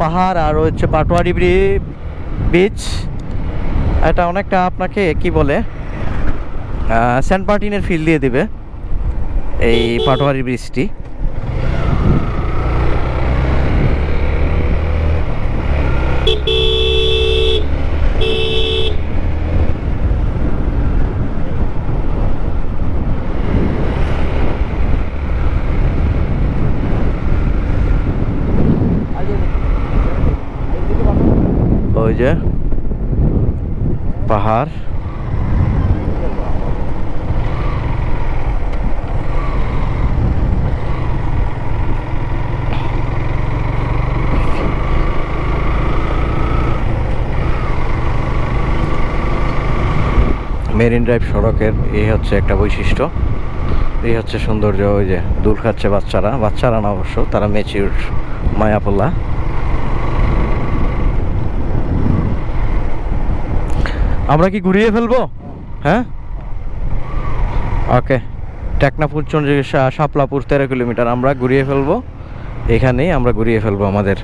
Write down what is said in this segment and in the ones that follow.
পাহাড় আর হচ্ছে পাটোয়ারি বিচ এটা অনেকটা আপনাকে কি বলে সেন্ট মার্টিনের ফিল দিয়ে দিবে এই পাটোয়ারি ব্রিজটি ওই যে পাহাড়। মেরিন ড্রাইভ সড়কের এই হচ্ছে একটা বৈশিষ্ট্য। এই হচ্ছে সৌন্দর্য, ওই যে দূর খাচ্ছে বাচ্চারা। বাচ্চারা না অবশ্য, তারা মেচিউর মায়াপোল্লা আমরা কি ঘুরিয়ে ফেলব? হ্যাঁ? ওকে। টেকনাপুর চন্দ্রী শাপলাপুর, তেরো কিলোমিটার আমরা ঘুরিয়ে ফেলব। এখানেই আমরা ঘুরিয়ে ফেলব আমাদের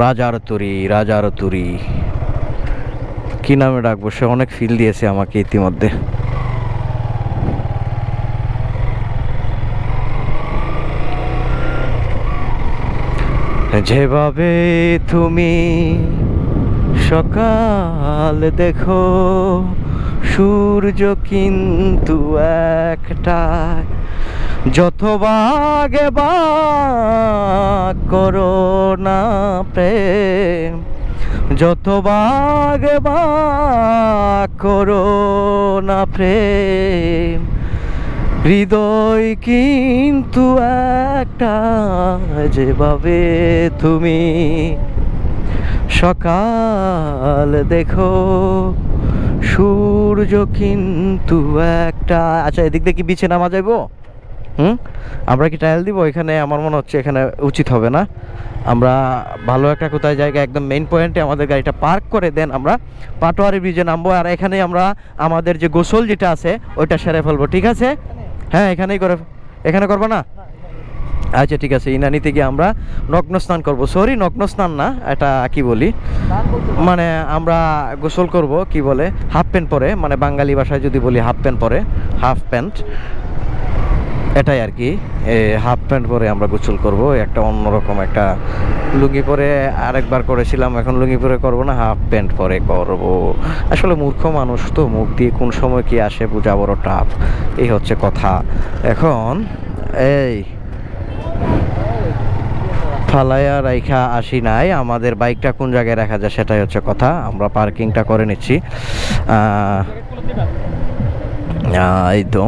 রাজার তুরি রাজার তুরি। কি নামে ডাকবো? সে অনেক ফিল দিয়েছে আমাকে ইতিমধ্যে। যেভাবে তুমি সকাল দেখো, সূর্য কিন্তু একটা যত বাগে করো না প্রেম, যত বাগে করো না প্রেম, হৃদয় কিন্তু একটা যেভাবে তুমি সকাল দেখো, সূর্য কিন্তু একটা আচ্ছা এদিক দিয়ে কি বিছে নামা যাইবো? হুম? আমরা কি ট্রায়াল দিব? এখানে আমার মনে হচ্ছে এখানে উচিত হবে না। আমরা ভালো একটা কোথায় জায়গা, একদম মেইন পয়েন্টে আমাদের গাড়িটা পার্ক করে দেন আমরা পাটোয়ারি ব্রিজে নামবো। আর এখানে আমরা আমাদের যে গোসল যেটা আছে, ওইটা সেরে ফেলব, ঠিক আছে? হ্যাঁ এখানেই করে এখানে করব না? আচ্ছা ঠিক আছে ইনানিতে গিয়ে আমরা নগ্ন স্নান করব। সরি নগ্ন স্নান না, এটা কি বলি? মানে আমরা গোসল করব, কি বলে হাফ প্যান্ট পরে মানে বাঙালি ভাষায় যদি বলি হাফ প্যান্ট পরে হাফ প্যান্ট এটাই আর কি। হাফ প্যান্ট পরে আমরা গোসল করব, একটা অন্যরকম একটা লুঙ্গি পরে আরেকবার করেছিলাম, এখন লুঙ্গি পরে করব না হাফ প্যান্ট পরে করব। আসলে মূর্খ মানুষ তো, মুখ দিয়ে কোন সময় কি আসে, বোঝা বড় টাফ এই হচ্ছে কথা। এখন, এই ফালাইয়া রাইখা আসি নাই। আমাদের বাইকটা কোন জায়গায় রাখা যায় সেটাই হচ্ছে কথা। আমরা পার্কিংটা করে নিচ্ছি। এই তো।